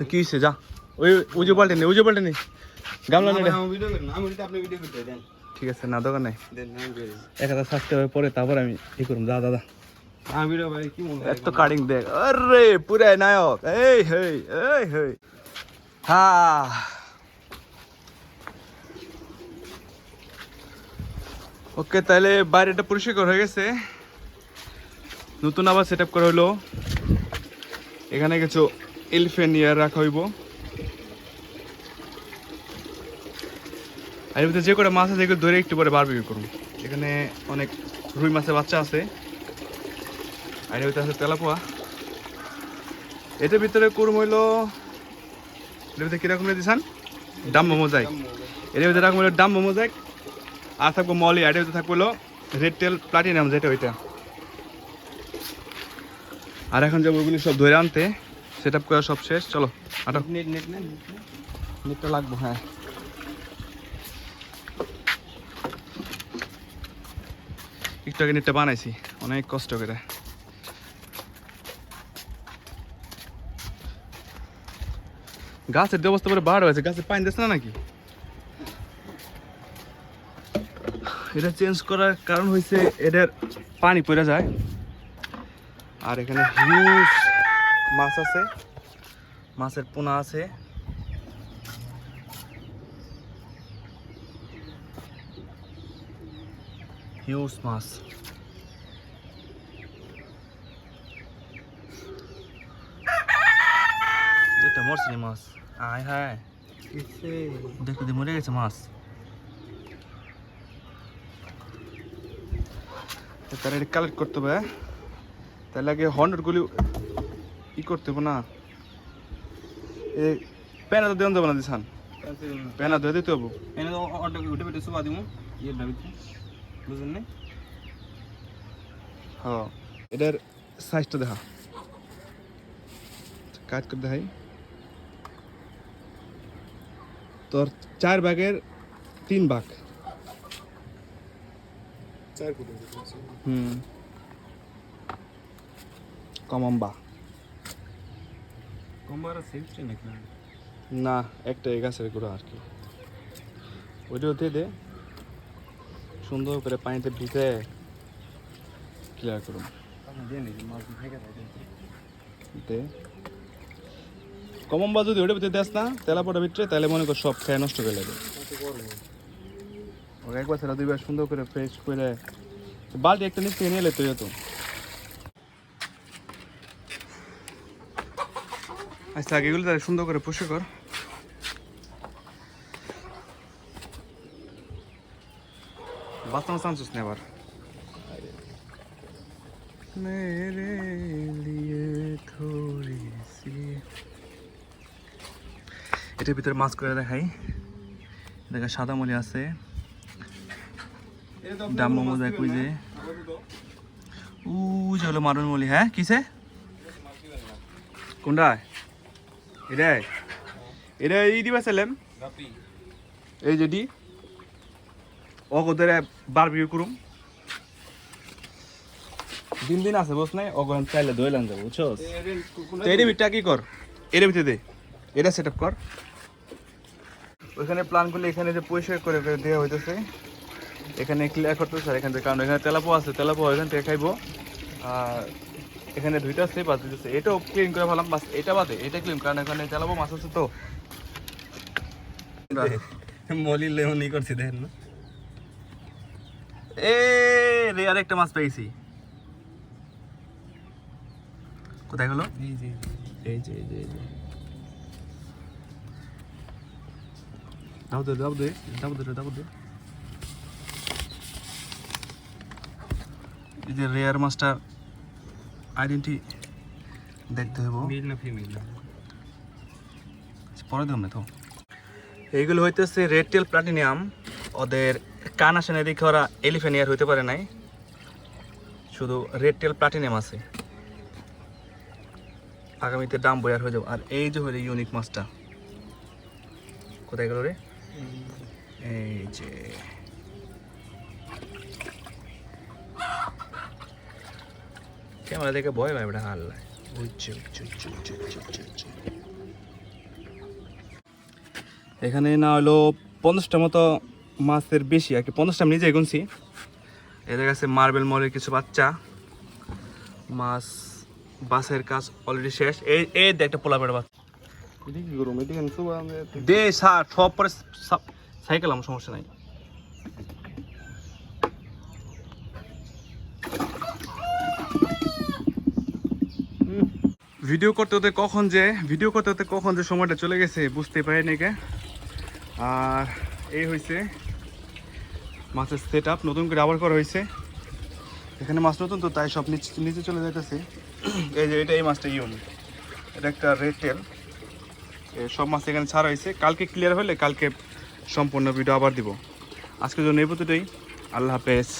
তো কি হয়েছে যা। ওই ওই যে পাল্টে নে ওই যে পাল্টে নে। গামলা নে ঠিক আছে না দোকান নাই। এক হাজার সাবস্ক্রাইবার পরে তারপর আমি ই করুম যা দাদা এত কাটিং দেখ। আরে পুরে নায়ক। এই হেই এই হেই। হ্যাঁ ওকে তাহলে বাইরেটা পরিষ্কার হয়ে গেছে। নতুন আবার সেট আপ করা হলো। এখানে কিছু এলিফেন্ট ইয়ার রাখা হইব। আর ভিতরে যে করে মাছ আছে এগুলো ধরে একটু পরে বারবিকিউ করুন। এখানে অনেক রুই মাছের বাচ্চা আছে। আর ভিতরে আছে তেলাপোয়া। এটার ভিতরে কুরম হইল এটার ভিতরে কীরকম দিয়েছেন ডাম্বো মোজাইক। এর ভিতরে রাখব হলো ডাম্বো মোজাইক। আর থাকব মলি আর ভিতরে থাকব হলো রেড টেল প্লাটিনাম যেটা ওইটা। আর এখন যাব ওগুলি সব ধরে আনতে। সেট আপ করা সব শেষ চলো আটো নেট নেট নেট নেটটা লাগবো হ্যাঁ। একটু আগে নেটটা বানাইছি অনেক কষ্ট করে। গাছের অবস্থা করে বার হয়েছে গাছে পানি দিচ্ছে না নাকি? এটা চেঞ্জ করার কারণ হয়েছে এটার পানি পড়ে যায়। আর এখানে হিউজ মাছ আছে। মাছের পোনা আছে। হিউজ মাছ। এটা মরছে মাছ। আয় হায়। দেখতে দিয়ে মরে গেছে মাছ। তারা এটা কালেক্ট করতে হবে হ্যাঁ? তাহলে আগে হন্ড্রেডগুলি ই করতে হবে না। এ প্যানা তো দেওয়া যাবে না দিসান প্যানা ধুয়ে দিতে হবে এনে তো অটো উঠে পেটে সুবা দিমু ইয়ে দাবিতে বুঝলেন না? হ্যাঁ এটার সাইজটা দেখা। কাজ করে দেখাই। তোর চার ভাগের তিন ভাগ। চার হুম। কমম্বা। নাকি? না একটা এই গাছের গুঁড়ো আর কি। ওইটাও দিয়ে দে। সুন্দর করে পানিতে ভিজে ক্লিয়ার করুন। দে। কমম্বা যদি ওটা ভিতরে দেস না তেলা পড়া ভিতরে তাহলে মনে কর সব খেয়ে নষ্ট করে যাবে ওকে একবার ছেলে দুইবার সুন্দর করে ফ্রেশ করে বালতি একটা নিচ থেকে নিয়ে এলে তো আচ্ছা আগে এগুলো তাহলে সুন্দর করে পোষে কর। বাঁচানো চান্স না এটার ভিতরে মাছ করে দেখাই। দেখা সাদা মলি আছে। ডাম মোমো দেখ ওই যে? উ যে হলো মারুন মলি হ্যাঁ? কিসে? কোনটায়? এটাই। এটা এই দিবা এই যেটি ও কোদের বারবিকিউ করুম? দিন দিন আছে বুঝ নাই? ওখান চাইলে দইলাম যাব বুঝছ? এর ভিতরটা কি কর? এর ভিতরে দে। এটা সেট আপ কর। ওইখানে প্ল্যানগুলো এখানে যে পরিষ্কার করে করে দেওয়া হইতেছে এখানে ক্লিয়ার করতেছে আর এখান থেকে কারণ এখানে তেলাপো আছে তেলাপো এখান থেকে খাইবো। আর এখানে দুইটা আছে বাদ দিতেছে। এটাও ক্লিন করে ভাবলাম বাস এটা বাদে এটা ক্লিন কারণ এখানে তেলাপো মাছ আছে তো। মলি লেমন করছি দেখেন না। এ রে আরেকটা মাছ পেয়েছি। কোথায় গেলো? এই যে এই যে এই যে এই যে। দাও দে দাও দে দাও দে দাও দে এই যে রেয়ার মাছটার আইডেন্টি দেখতে হইব মেল না ফিমেল পরে দেব না তো। এইগুলো হইতেছে রেড টেল প্লাটিনিয়াম। ওদের কান আসে না দেখে ওরা এলিফেনিয়ার হইতে পারে নাই। শুধু রেড টেল প্লাটিনিয়াম আছে। আগামীতে দাম বয়ার হয়ে যাবে। আর এই যে হইলে ইউনিক মাছটা। কোথায় গেল রে? এই যে। ক্যামেরা দেখে ভয় পাই বেটা হাল্লায় এখানে না হলো পঞ্চাশটা মতো মাছের বেশি আর কি পঞ্চাশটা আমি নিজে গুনছি। এদের কাছে মার্বেল মলের কিছু বাচ্চা। মাছ বাসের কাজ অলরেডি শেষ। এই এই একটা পোলা বেড়া বাচ্চা। দে সার সব পরে সাইকেল আমার সমস্যা নাই। ভিডিও করতে হতে কখন যে ভিডিও করতে হতে কখন যে সময়টা চলে গেছে, বুঝতে পারি নাকি আর এই হয়েছে মাছের সেট আপ নতুন করে আবার করা হয়েছে এখানে মাছ নতুন তো, তাই সব নিচে নিচে চলে যাইতেছে। এই যে, এটা এই মাছটা ইউন। এটা একটা রেড টেল সব মাছ এখানে ছাড়া হয়েছে কালকে ক্লিয়ার হলে কালকে সম্পূর্ণ ভিডিও আবার দিব। আজকের জন্য এই পর্যন্তই। আল্লাহ হাফেজ।